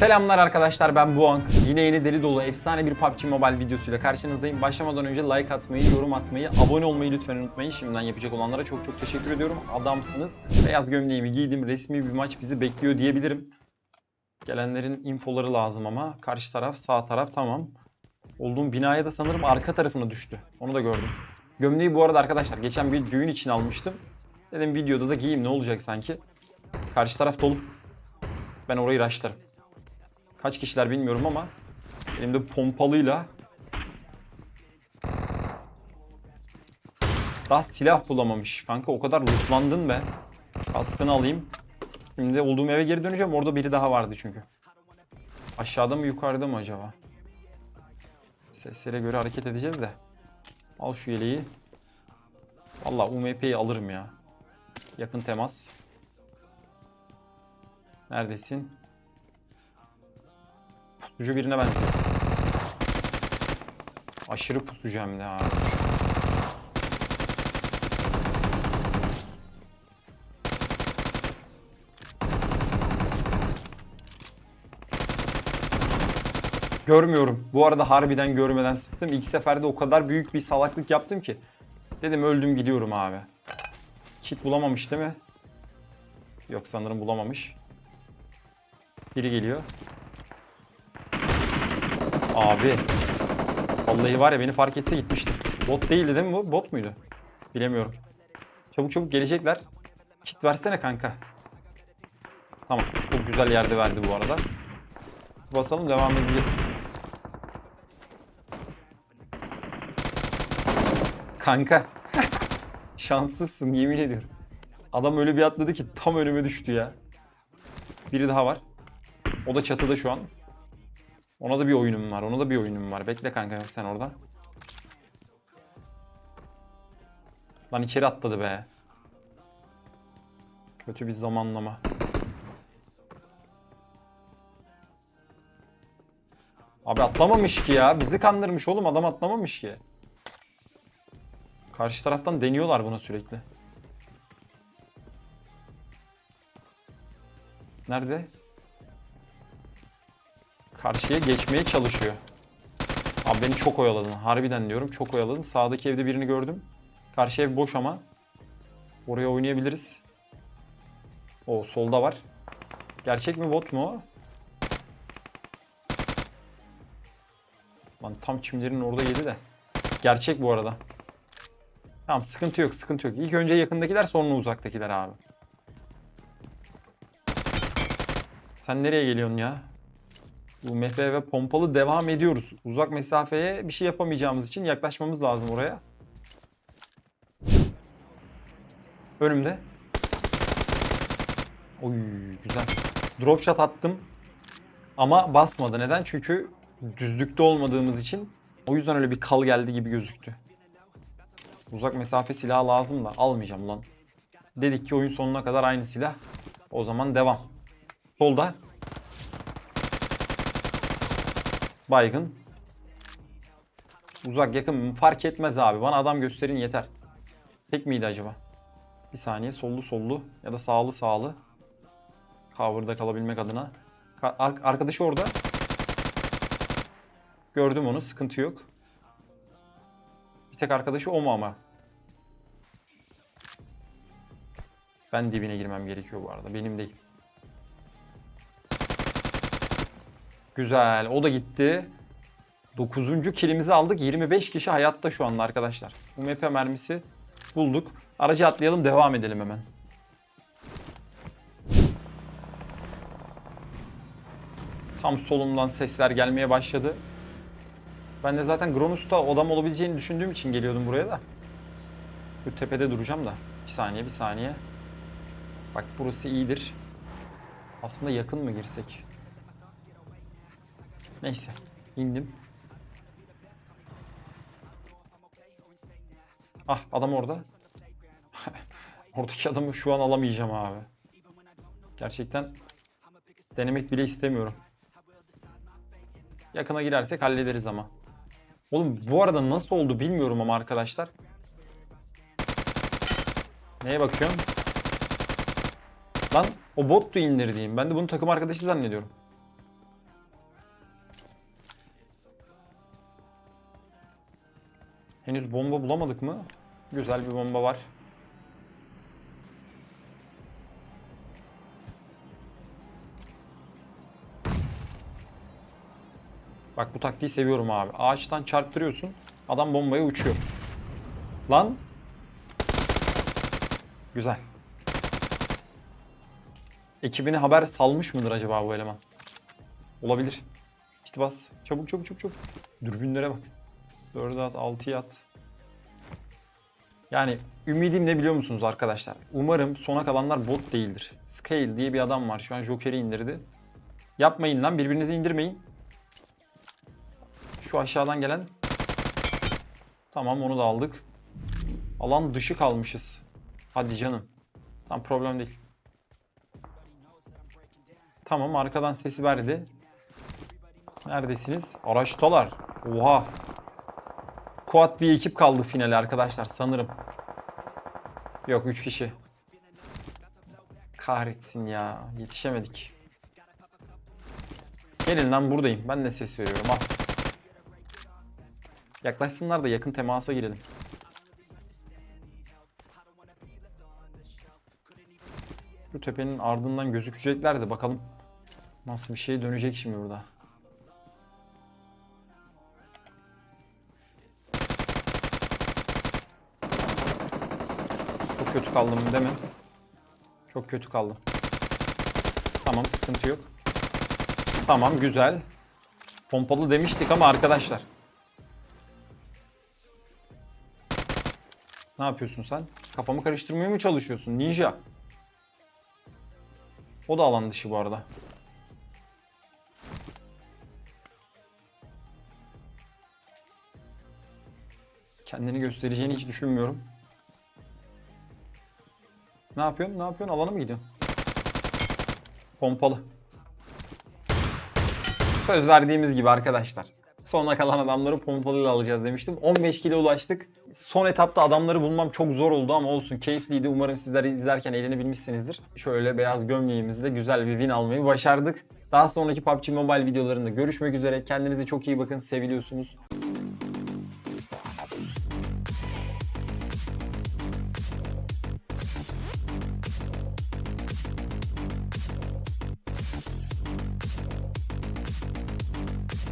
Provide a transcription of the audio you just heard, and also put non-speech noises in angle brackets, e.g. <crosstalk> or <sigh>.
Selamlar arkadaşlar ben Buank. Yine yeni deli dolu efsane bir PUBG Mobile videosuyla karşınızdayım. Başlamadan önce like atmayı, yorum atmayı, abone olmayı lütfen unutmayın. Şimdiden yapacak olanlara çok çok teşekkür ediyorum. Adamsınız. Beyaz gömleğimi giydim. Resmi bir maç bizi bekliyor diyebilirim. Gelenlerin infoları lazım ama. Karşı taraf, sağ taraf tamam. Olduğum binaya da sanırım arka tarafına düştü. Onu da gördüm. Gömleği bu arada arkadaşlar geçen bir düğün için almıştım. Dedim videoda da giyeyim ne olacak sanki. Karşı taraf dolu. Ben orayı raşlarım. Kaç kişiler bilmiyorum ama elimde pompalıyla daha silah bulamamış. Kanka o kadar lootlandın be. Kaskını alayım. Şimdi olduğum eve geri döneceğim. Orada biri daha vardı çünkü. Aşağıda mı yukarıda mı acaba? Seslere göre hareket edeceğiz de. Al şu yeleği. Valla UMP'yi alırım ya. Yakın temas. Neredesin? Pusucu birine benziyor. Aşırı pusucu hem. Görmüyorum. Bu arada harbiden görmeden sıktım. İlk seferde o kadar büyük bir salaklık yaptım ki. Dedim öldüm gidiyorum abi. Kit bulamamış değil mi? Yok sanırım bulamamış. Biri geliyor. Abi. Vallahi var ya beni fark etse gitmiştim. Bot değildi değil mi bu? Bot muydu? Bilemiyorum. Çabuk çabuk gelecekler. Kit versene kanka. Tamam. Çok güzel yerde verdi bu arada. Basalım devam edeceğiz. Kanka. <laughs> Şanssızsın yemin ediyorum. Adam öyle bir atladı ki tam önüme düştü ya. Biri daha var. O da çatıda şu an. Ona da bir oyunum var. Ona da bir oyunum var. Bekle kanka sen orada. Lan içeri atladı be. Kötü bir zamanlama. Abi atlamamış ki ya. Bizi kandırmış oğlum. Adam atlamamış ki. Karşı taraftan deniyorlar buna sürekli. Nerede? Karşıya geçmeye çalışıyor. Abi beni çok oyaladın. Harbiden diyorum çok oyaladın. Sağdaki evde birini gördüm. Karşı ev boş ama. Oraya oynayabiliriz. O solda var. Gerçek mi bot mu? Lan tam çimlerin orada yedi de. Gerçek bu arada. Tamam sıkıntı yok sıkıntı yok. İlk önce yakındakiler sonra uzaktakiler abi. Sen nereye geliyorsun ya? Bu MF ve pompalı devam ediyoruz. Uzak mesafeye bir şey yapamayacağımız için yaklaşmamız lazım oraya. Önümde. Oy güzel. Drop shot attım. Ama basmadı. Neden? Çünkü düzlükte olmadığımız için. O yüzden öyle bir kal geldi gibi gözüktü. Uzak mesafe silahı lazım da almayacağım lan. Dedik ki oyun sonuna kadar aynı silah. O zaman devam. Solda. Baygın. Uzak yakın fark etmez abi. Bana adam gösterin yeter. Tek miydi acaba? Bir saniye sollu sollu ya da sağlı sağlı. Cover'da kalabilmek adına. Ar- arkadaşı orada. Gördüm onu sıkıntı yok. Bir tek arkadaşı o mu ama? Ben dibine girmem gerekiyor bu arada. Benim değil. Güzel. O da gitti. 9. kilimizi aldık. 25 kişi hayatta şu anda arkadaşlar. UMP mermisi bulduk. Aracı atlayalım devam edelim hemen. Tam solumdan sesler gelmeye başladı. Ben de zaten Gronus'ta odam olabileceğini düşündüğüm için geliyordum buraya da. Bu tepede duracağım da. Bir saniye bir saniye. Bak burası iyidir. Aslında yakın mı girsek? Neyse. indim. Ah adam orada. <laughs> Oradaki adamı şu an alamayacağım abi. Gerçekten denemek bile istemiyorum. Yakına girersek hallederiz ama. Oğlum bu arada nasıl oldu bilmiyorum ama arkadaşlar. Neye bakıyorum? Lan o bottu indirdiğim. Ben de bunu takım arkadaşı zannediyorum. Henüz bomba bulamadık mı? Güzel bir bomba var. Bak bu taktiği seviyorum abi. Ağaçtan çarptırıyorsun. Adam bombaya uçuyor. Lan. Güzel. Ekibine haber salmış mıdır acaba bu eleman? Olabilir. Git bas. Çabuk çabuk çabuk çabuk. Dürbünlere bak. 4'e at, 6'ya at. Yani ümidim ne biliyor musunuz arkadaşlar? Umarım sona kalanlar bot değildir. Scale diye bir adam var. Şu an Joker'i indirdi. Yapmayın lan birbirinizi indirmeyin. Şu aşağıdan gelen. Tamam onu da aldık. Alan dışı kalmışız. Hadi canım. Tam problem değil. Tamam arkadan sesi verdi. Neredesiniz? Araçtalar. Oha. Quad bir ekip kaldı finale arkadaşlar sanırım. Yok 3 kişi. Kahretsin ya. Yetişemedik. Gelin lan buradayım. Ben de ses veriyorum. Al. Yaklaşsınlar da yakın temasa girelim. Bu tepenin ardından gözükecekler de bakalım. Nasıl bir şey dönecek şimdi burada. Kötü kaldım değil mi? Çok kötü kaldım. Tamam sıkıntı yok. Tamam güzel. Pompalı demiştik ama arkadaşlar. Ne yapıyorsun sen? Kafamı karıştırmaya mı çalışıyorsun? Ninja. O da alan dışı bu arada. Kendini göstereceğini hiç düşünmüyorum. Ne yapıyorsun? Ne yapıyorsun? Alana mı gidiyorsun? Pompalı. Söz verdiğimiz gibi arkadaşlar. Sona kalan adamları pompalıyla alacağız demiştim. 15 kilo ulaştık. Son etapta adamları bulmam çok zor oldu ama olsun keyifliydi. Umarım sizler izlerken eğlenebilmişsinizdir. Şöyle beyaz gömleğimizle güzel bir win almayı başardık. Daha sonraki PUBG Mobile videolarında görüşmek üzere. Kendinize çok iyi bakın. Seviliyorsunuz.